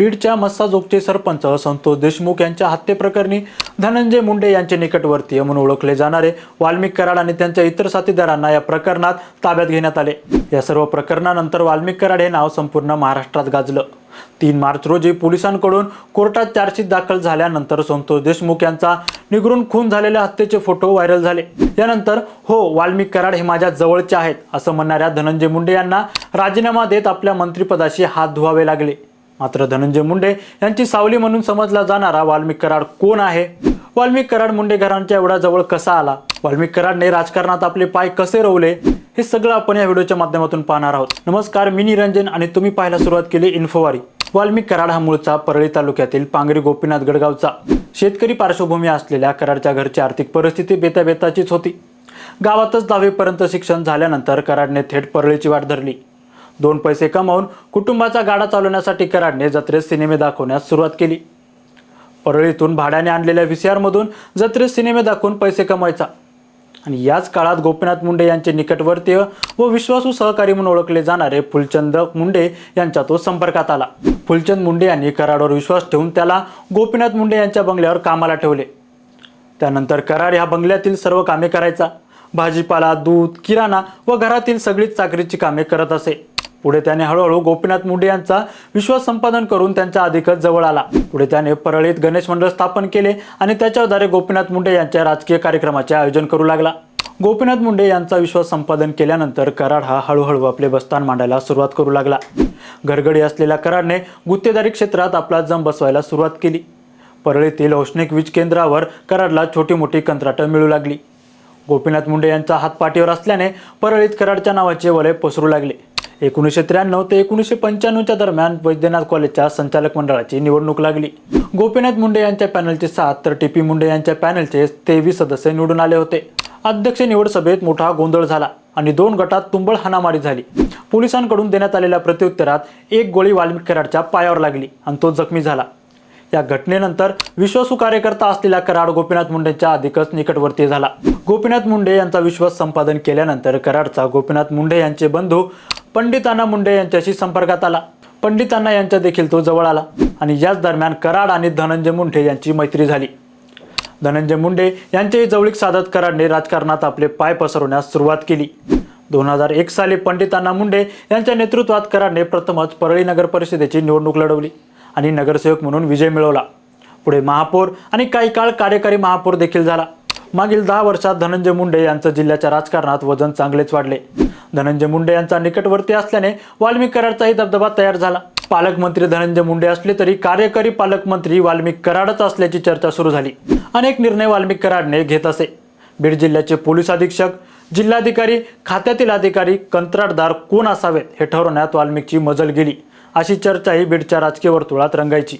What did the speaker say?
बीडच्या मस्साजोगचे सरपंच संतोष देशमुख यांच्या हत्येप्रकरणी धनंजय मुंडे यांचे निकटवर्तीय म्हणून ओळखले जाणारे वाल्मिक कराड आणि त्यांच्या इतर साथीदारांना या प्रकरणात ताब्यात घेण्यात आले. या सर्व प्रकरणानंतर वाल्मिक कराड हे नाव संपूर्ण महाराष्ट्रात गाजलं. तीन मार्च रोजी पोलिसांकडून कोर्टात चार्जशीट दाखल झाल्यानंतर संतोष देशमुख यांचा निगरून खून झालेल्या हत्येचे फोटो व्हायरल झाले. यानंतर हो वाल्मिक कराड हे माझ्या जवळचे आहेत असं म्हणणाऱ्या धनंजय मुंडे यांना राजीनामा देत आपल्या मंत्रिपदाशी हात धुवावे लागले. मात्र धनंजय मुंडे यांची सावली म्हणून समजला जाणारा वाल्मिक कराड कोण आहे? वाल्मिक कराड मुंडे घरांच्या एवढ्या जवळ कसा आला? वाल्मिक कराडने राजकारणात आपले पाय कसे रोवले? हे सगळं आपण या व्हिडिओच्या माध्यमातून पाहणार आहोत. नमस्कार मी निरंजन आणि तुम्ही पाहायला सुरुवात केली इन्फोवारी. वाल्मिक कराड हा मूळचा परळी तालुक्यातील पांगरी गोपीनाथ गडगावचा शेतकरी पार्श्वभूमी असलेल्या कराडच्या घरची आर्थिक परिस्थिती बेताबेताचीच होती. गावातच दहावीपर्यंत शिक्षण झाल्यानंतर कराडने थेट परळीची वाट धरली. दोन पैसे कमावून कुटुंबाचा गाडा चालवण्यासाठी कराडने जत्रेत सिनेमे दाखवण्यास सुरुवात केली. परळीतून भाड्याने आणलेल्या व्ही सी आरमधून जत्रेत सिनेमे दाखवून पैसे कमवायचा. आणि याच काळात गोपीनाथ मुंडे यांचे निकटवर्तीय व विश्वासू सहकारी म्हणून ओळखले जाणारे फुलचंद मुंडे यांच्या तो संपर्कात आला. फुलचंद मुंडे यांनी कराडवर विश्वास ठेवून त्याला गोपीनाथ मुंडे यांच्या बंगल्यावर कामाला ठेवले. त्यानंतर कराड ह्या बंगल्यातील सर्व कामे करायचा. भाजीपाला दूध किराणा व घरातील सगळीच चाकरीची कामे करत असे. पुढे त्याने हळूहळू गोपीनाथ मुंडे यांचा विश्वास संपादन करून त्यांच्या अधिकच जवळ आला. पुढे त्याने परळीत गणेश मंडळ स्थापन केले आणि त्याच्याद्वारे गोपीनाथ मुंडे यांच्या राजकीय कार्यक्रमाचे आयोजन करू लागला. गोपीनाथ मुंडे यांचा विश्वास संपादन केल्यानंतर कराड हा हळूहळू आपले बस्तान मांडायला सुरुवात करू लागला. घरगडी असलेल्या कराडने गुत्तेदारी क्षेत्रात आपला जम बसवायला सुरुवात केली. परळीतील औष्णिक वीज केंद्रावर कराडला छोटी मोठी कंत्राटं मिळू लागली. गोपीनाथ मुंडे यांचा हात पाठीवर असल्याने परळीत कराडच्या नावाचे वलय पसरू लागले. एकोणीसशे त्र्याण्णव ते एकोणीसशे पंच्याण्णवच्या दरम्यान वैद्यनाथ कॉलेजच्या संचालक मंडळाची निवडणूक लागली. गोपीनाथ मुंडे यांच्या पॅनलचे सात तर टी पी मुंडे यांच्या पॅनलचे तेवीस सदस्य निवडून आले होते. अध्यक्ष निवड सभेत मोठा गोंधळ झाला आणि दोन गटात तुंबळ हाणामारी झाली. पोलिसांकडून देण्यात आलेल्या प्रत्युत्तरात एक गोळी वाल्मिक कराडच्या पायावर लागली आणि तो जखमी झाला. या घटनेनंतर विश्वासू कार्यकर्ता असलेला कराड गोपीनाथ मुंडेंच्या अधिकच निकटवर्ती झाला. गोपीनाथ मुंडे यांचा विश्वास संपादन केल्यानंतर कराडचा गोपीनाथ मुंडे यांचे बंधू पंडितांना मुंडे यांच्याशी संपर्कात आला. पंडितांना यांच्या देखील तो जवळ आला आणि याच दरम्यान कराड आणि धनंजय मुंडे यांची मैत्री झाली. धनंजय मुंडे यांचेही जवळीक साधत कराडने राजकारणात आपले पाय पसरवण्यास सुरुवात केली. दोन हजार एक साली पंडितांना मुंडे यांच्या नेतृत्वात कराडने प्रथमच परळी नगर परिषदेची निवडणूक लढवली आणि नगरसेवक म्हणून विजय मिळवला. पुढे महापौर आणि काही काळ कार्यकारी महापौर देखील झाला. मागील दहा वर्षात धनंजय मुंडे यांचं जिल्ह्याच्या राजकारणात वजन चांगलेच वाढले. धनंजय मुंडे यांचा निकटवर्ती असल्याने वाल्मिक कराडचाही दबदबा तयार झाला. पालकमंत्री धनंजय मुंडे असले तरी कार्यकारी पालकमंत्री वाल्मिक कराडच असल्याची चर्चा सुरू झाली. अनेक निर्णय वाल्मिक कराडने घेत असे. बीड जिल्ह्याचे पोलीस अधीक्षक जिल्हाधिकारी खात्यातील अधिकारी कंत्राटदार कोण असावेत हे ठरवण्यात वाल्मिकची मजल गेली. अशी चर्चाही बीडच्या राजकीय वर्तुळात रंगायची.